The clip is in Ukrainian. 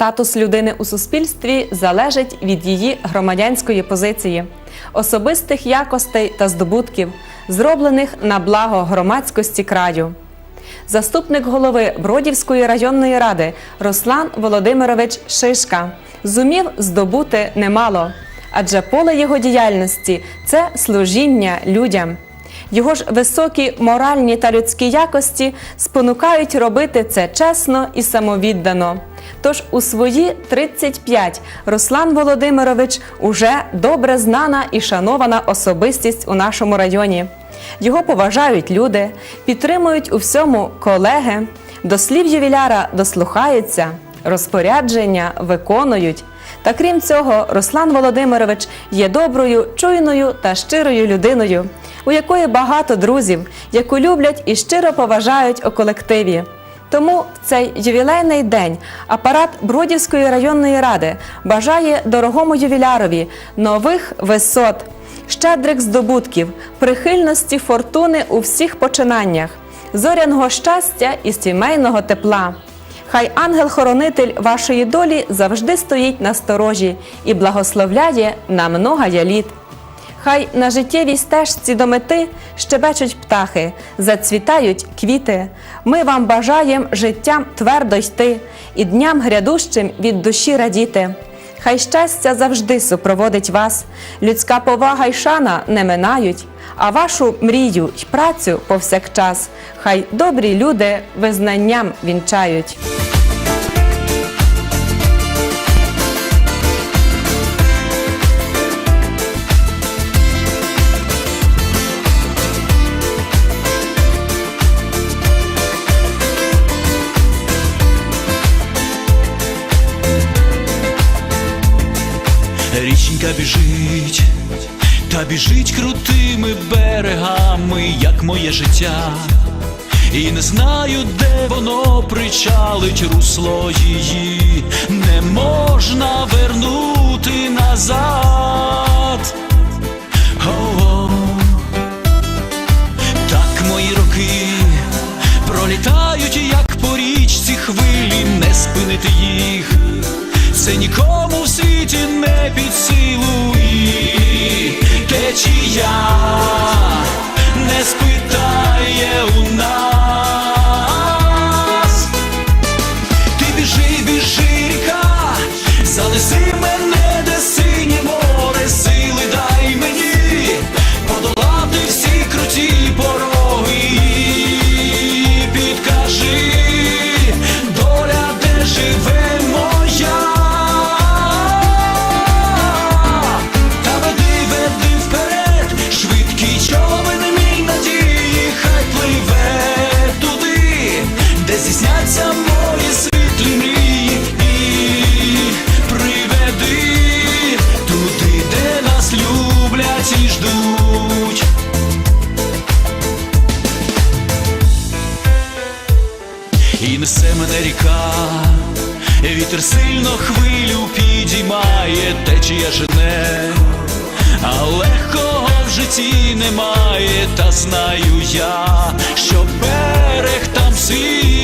Статус людини у суспільстві залежить від її громадянської позиції, особистих якостей та здобутків, зроблених на благо громадськості краю. Заступник голови Бродівської районної ради Руслан Володимирович Шишка зумів здобути немало, адже поле його діяльності це служіння людям. Його ж високі моральні та людські якості спонукають робити це чесно і самовіддано. Тож у свої 35 Руслан Володимирович уже добре знана і шанована особистість у нашому районі. Його поважають люди, підтримують у всьому колеги, до слів ювіляра дослухаються, розпорядження виконують. Та крім цього, Руслан Володимирович є доброю, чуйною та щирою людиною, у якої багато друзів, яку люблять і щиро поважають у колективі. Тому в цей ювілейний день апарат Бродівської районної ради бажає дорогому ювілярові нових висот, щедрих здобутків, прихильності фортуни у всіх починаннях, зоряного щастя і сімейного тепла. Хай ангел-хоронитель вашої долі завжди стоїть на сторожі і благословляє на многая літ. Хай на життєвій стежці до мети щебечуть птахи, зацвітають квіти. Ми вам бажаєм життям твердо йти і дням грядущим від душі радіти. Хай щастя завжди супроводить вас, людська повага й шана не минають, а вашу мрію й працю повсякчас. Хай добрі люди визнанням вінчають. Річенька біжить, та біжить крутими берегами, як моє життя. І не знаю, де воно причалить русло її, не можна вернути назад. О-о. Так мої роки пролітають, як по річці хвилі, не спинити їх. Це нікому в світі не під силу і течія не спитає люблять і несе мене ріка, вітер сильно хвилю підіймає, течія жене, а легкого в житті немає, та знаю я, що берег там свій.